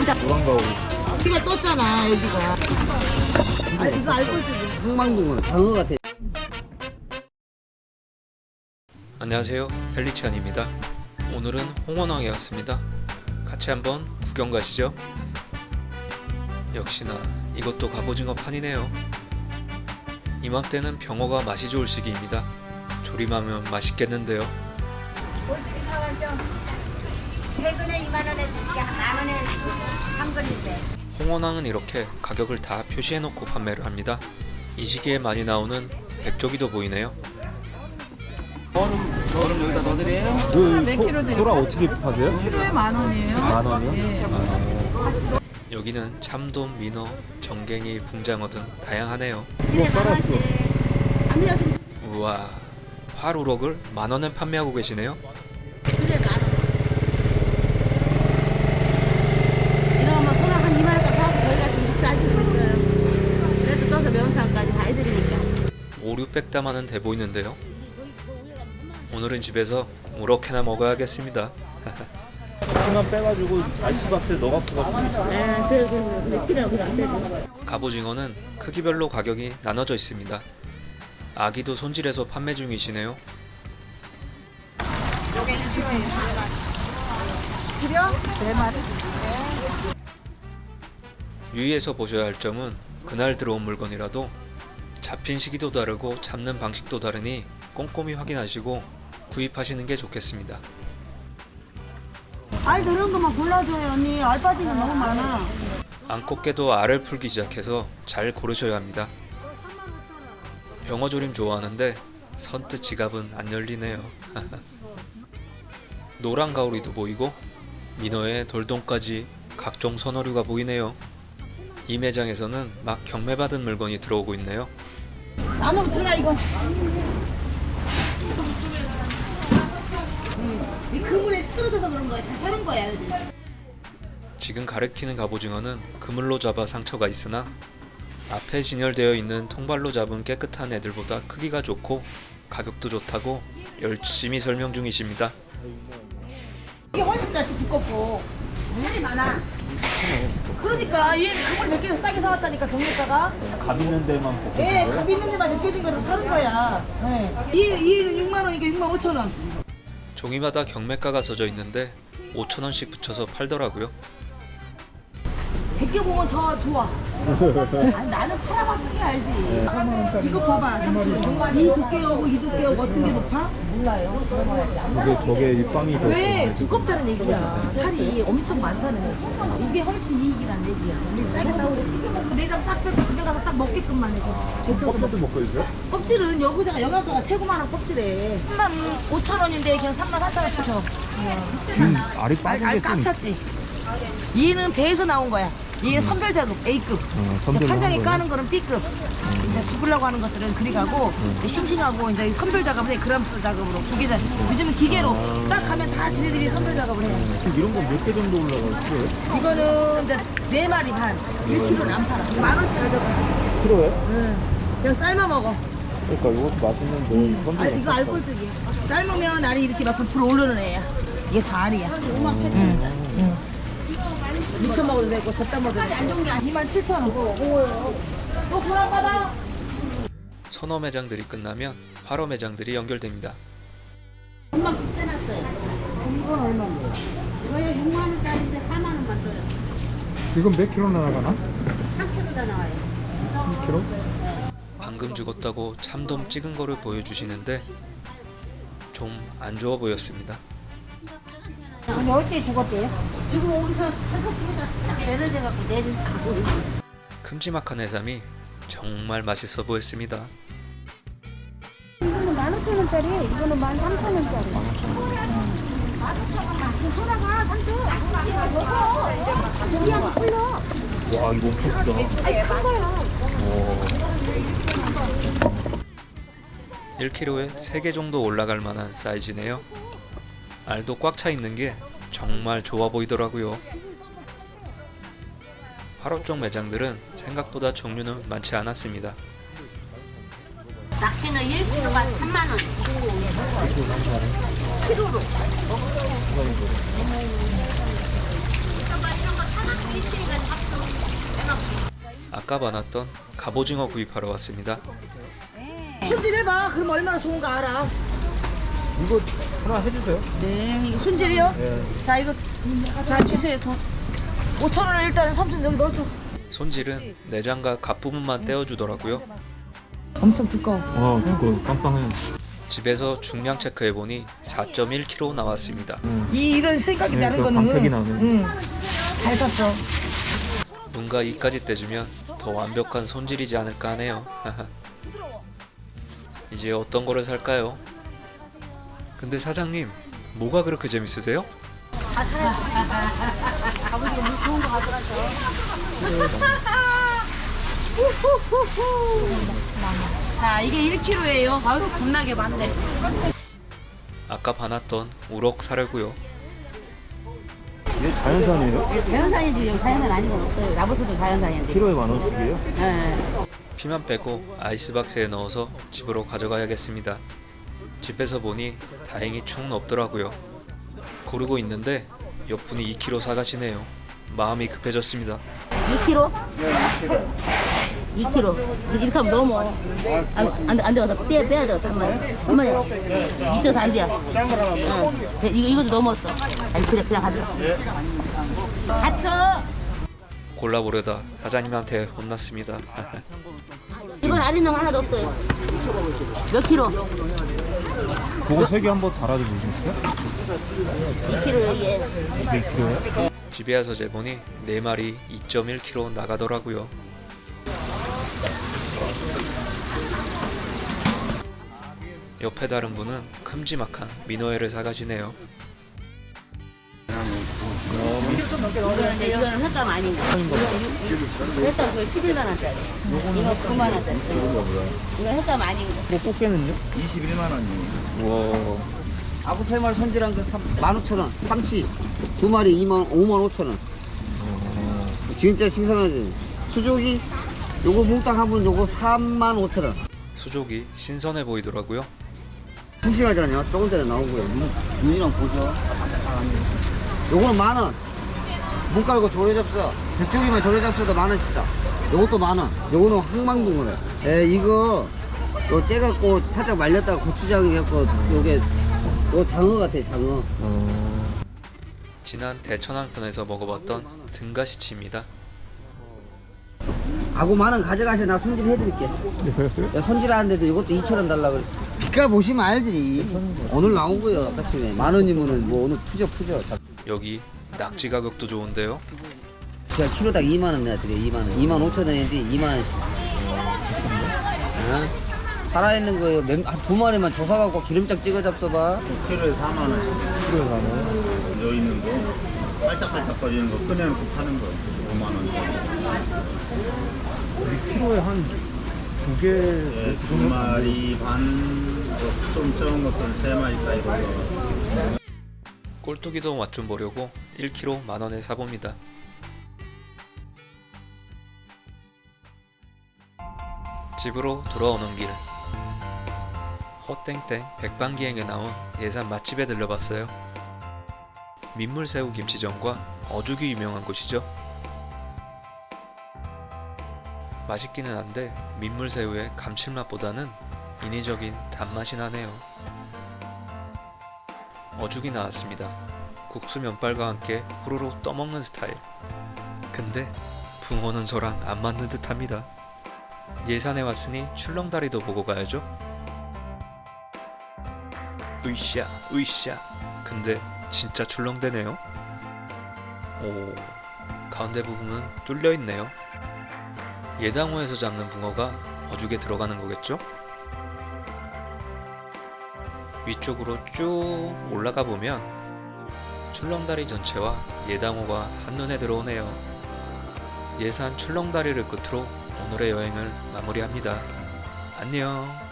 보자. 노랑가오리. 여기가 떴잖아, 여기가. 아, 이거 알콜 쪽이야. 항망둥어는 장어 같아. 안녕하세요 펠리치안입니다 오늘은 홍원항에 왔습니다 같이 한번 구경 가시죠 역시나 이것도 갑오징어 판이네요 이맘때는 병어가 맛이 좋을 시기입니다 조림하면 맛있겠는데요 세 근에 2만 원에 줄게 만 원에 한 근인데 홍원항은 이렇게 가격을 다 표시해놓고 판매를 합니다 이 시기에 많이 나오는 백조기도 보이네요 얼음 여기다 넣어드려요? 그 소, 소라 어떻게 파세요? 키로에 만 원이에요. 만 원이요? 아, 여기는 참돔, 민어, 정갱이, 붕장어 등 다양하네요 이거 썰었어. 우와 화루럭을 만원에 판매하고 계시네요 이러면 소라 한 2만 원까지 하고 저희가 좀 식사할 수 있어요. 그래도 떠서 명상까지 다 해드리니까. 5, 600담 하는 돼 보이는데요 오늘은 집에서 무럭해나 먹어야겠습니다 키만 빼가지고 아이스박스에 넣어갖고 그래, 그래, 그래. 되죠. 갑오징어는 크기별로 가격이 나눠져 있습니다 아기도 손질해서 판매 중이시네요 요게 1kg에 네 마리. 유의해서 보셔야 할 점은 그날 들어온 물건이라도 잡힌 시기도 다르고 잡는 방식도 다르니 꼼꼼히 확인하시고 구입하시는 게 좋겠습니다. 알 들은 것만 골라줘요, 언니. 알 빠진 거 너무 많아. 안꽃게도 알을 풀기 시작해서 잘 고르셔야 합니다. 병어조림 좋아하는데 선뜻 지갑은 안 열리네요. 노란 가오리도 보이고 민어에 돌돔까지 각종 선어류가 보이네요. 이 매장에서는 막 경매받은 물건이 들어오고 있네요 안으로 들어가, 이거. 이 그물에 쓰러져서 그런 거야. 다 사는 거야. 지금 가리키는 갑오징어는 그물로 잡아 상처가 있으나 앞에 진열되어 있는 통발로 잡은 깨끗한 애들보다 크기가 좋고 가격도 좋다고 열심히 설명 중이십니다. 이게 훨씬 낫지, 두껍고. 물이 많아. 그러니까 얘 그물 몇 개를 싸게 사왔다니까 경매가가. 감 있는 데만 보고 예, 값 있는 데만 느껴진 거를 사는 거야. 예. 이 이는 6만 원, 이게 6만 5천 원. 종이마다 경매가가 써져 있는데 5천 원씩 붙여서 팔더라고요. 백개 보면 더 좋아. 아니, 나는 팔아봤으니 알지. 이거 봐봐, 삼촌. 이 두께하고 이 두께하고 어떤 게 높아? 몰라요. 이게 저게 입방이 더 왜 두껍다는 얘기야. 살이 엄청 많다는 얘기야. 이게 훨씬 이익이란 얘기야. 우리 싸게 사오지. 내장 싹 펴고 집에 가서 딱 먹게끔만 해. 데쳐서 껍질도 먹고 있어요? 껍질은 여기다가 영양가가 최고만한 껍질에 3만 5천 원인데 그냥 3만 4천 원씩 줘. 지금 알이 알, 빠진 알 게좀 꽉 찼지. 얘는 배에서 나온 거야. 얘 선별 자급 A급. 어, 선별로 판장에 한 까는 거는 B급. 이제 죽으려고 하는 것들은 그리 가고 싱싱하고 이제 선별 작업을 해 그람수 작업으로 기계자. 요즘은 기계로 딱 가면 다 지네들이 선별 작업을 해. 지금 이런 거몇개 정도 올라갈 필요해? 이거는 이제 네 마리 반 1kg는 안 팔아. 만 원씩 가져가. 필요해? 응. 그냥 삶아 먹어. 그러니까 이것도 맛있는데 아, 선별 이거 알꼴뚝이야. 삶으면 알이 이렇게 막 부풀어 오르는 애야. 이게 다 알이야. 응. 응. 미쳐 먹어도 되고 젓다 먹어도 되고. 안 좋은 게 2만 7천 원. 또 보람 받아. 선어 매장들이 끝나면 화로 매장들이 연결됩니다. 금방 붙여놨어요 이건 얼마인데? 이거요 6만 원짜리인데 4만 원만 줘요 이건 몇 킬로 나가나? 3kg다 나와요 1킬로? 방금 죽었다고 참돔 찍은 거를 보여주시는데 좀 안 좋아 보였습니다. 아니 어때 죽었대요? 지금 여기서 한석기에다 딱 내려져갖고 내린 고 큼지막한 해삼이 정말 맛있어 보였습니다. 이거는 15,000원짜리 이거는 13,000원짜리. 그 소라가 상대 우리하고 풀려. 와 이거 엄청 크다. 아니 큰 거야 1kg에 3개 정도 올라갈 만한 사이즈네요. 알도 꽉 차 있는 게 정말 좋아 보이더라고요. 화로 쪽 매장들은 생각보다 종류는 많지 않았습니다. 낚시는 1kg가 3만 원 키로로 아까 많았던 갑오징어 구입하러 왔습니다. 손질해봐. 그럼 얼마나 좋은가 알아. 이거 하나 해주세요. 네, 이거 손질이요? 네. 자, 이거 자 주세요. 돈. 5천 원을 일단은 삼촌 여기 넣어줘. 손질은 내장과 갓 부분만 떼어주더라고요. 엄청 두꺼워. 아, 그러니까 깜깜해. 집에서 중량 체크해보니 4.1kg 나왔습니다. 이 이런 생각이 네, 나는 그 거는 광택이 나네. 응. 잘 샀어. 눈과 이까지 떼주면 더 완벽한 손질이지 않을까 하네요. 이제 어떤 거를 살까요? 근데 사장님, 뭐가 그렇게 재밌으세요? 자, 이게 1kg예요. 아유, 겁나게 많네. 아까 봐놨던 우럭 사려고요. 이게 자연산이에요? 자연산이지 여기 자연산 아닌 건 없어요. 라보스도 자연산인데. 키로에 만 원씩이에요? 예. 피만 빼고 아이스박스에 넣어서 집으로 가져가야겠습니다. 집에서 보니 다행히 충은 없더라고요. 고르고 있는데 옆분이 2kg 사가시네요. 마음이 급해졌습니다. 2kg? 2kg. 이렇게 하면 넘어. 안, 안, 돼, 안 돼. 빼야, 빼야 돼. 잠깐만. 잠깐만요. 미쳐서 안 돼. 응. 이거, 이것도 넘었어. 아니, 그냥, 그냥 가져. 갇혀! 골라보려다 사장님한테 혼났습니다. 이건 아린놈 하나도 없어요. 몇 킬로? 그거 세 개 한번 달아줘 보시겠어요? 2킬로 여기에. 몇 킬로요? 집에 와서 재보니 4마리 2.1kg 나가더라고요. 옆에 다른 분은 큼지막한 민어회를 사가시네요. 이거는, 이제 이거는 횟감 아닌 거. 횟감 거의 11만 원짜리. 이거 9만 원짜리. 이거 횟감 아닌 거. 뭐 꽃게는요? 21만 원이에요. 와. 아구 세 마리 손질한 거 15,000원. 참치 두 마리 2만 5만 5천 원. 진짜 신선하지. 수족이 요거 몽땅 한분 요거 3만 5천 원. 수족이 신선해 보이더라고요. 싱싱하잖아요. 조금 전에 나오고요. 눈, 눈이랑 보셔. 요거는 만 원. 문 깔고 조려 잡숴. 백조기만 조려 잡숴도 만 원치다. 요것도 만 원. 요거는 항망둥어래. 에 이거 요 째갖고 살짝 말렸다가 고추장 해갖고 요게 요 장어 같아 장어. 어. 지난 대천항편에서 먹어봤던 등가시치입니다. 아고 만원 가져가셔. 나 손질 해드릴게. 야, 손질하는데도 이것도 2천원 달라 그래. 빛깔 보시면 알지. 오늘 나온 거예요. 아까쯤에. 만 원이면은 뭐 오늘 푸죠. 자, 여기 낙지 가격도 좋은데요. 제가 키로당 2만 원 내가 드려 2만 원. 2만 5천 원인데 2만 원씩. 어? 살아있는 거예요. 몇- 한두 마리만 조사갖고 기름장 찍어 잡숴봐. 키로에 4만 원. 키로에 만 원. 여기 있는 거 깔딱깔딱 거리는 거 꺼내놓고 파는 거 5만 원. 우리 키로에 한 두 개, 예, 두 마리 반, 뭐좀 적은 것들은 세 마리까지 올라가. 꼴뚜기도 맛 좀 보려고 1kg 만원에 사봅니다. 집으로 돌아오는 길 헛땡땡 백반기행에 나온 예산 맛집에 들려봤어요. 민물새우 김치전과 어죽이 유명한 곳이죠. 맛있기는 한데 민물새우의 감칠맛보다는 인위적인 단맛이 나네요. 어죽이 나왔습니다. 국수 면발과 함께 후루룩 떠먹는 스타일. 근데 붕어는 저랑 안 맞는 듯합니다. 예산에 왔으니 출렁다리도 보고 가야죠. 으쌰 으쌰. 근데 진짜 출렁대네요. 오 가운데 부분은 뚫려 있네요. 예당호에서 잡는 붕어가 어죽에 들어가는 거겠죠? 위쪽으로 쭉 올라가 보면 출렁다리 전체와 예당호가 한눈에 들어오네요. 예산 출렁다리를 끝으로 오늘의 여행을 마무리합니다. 안녕.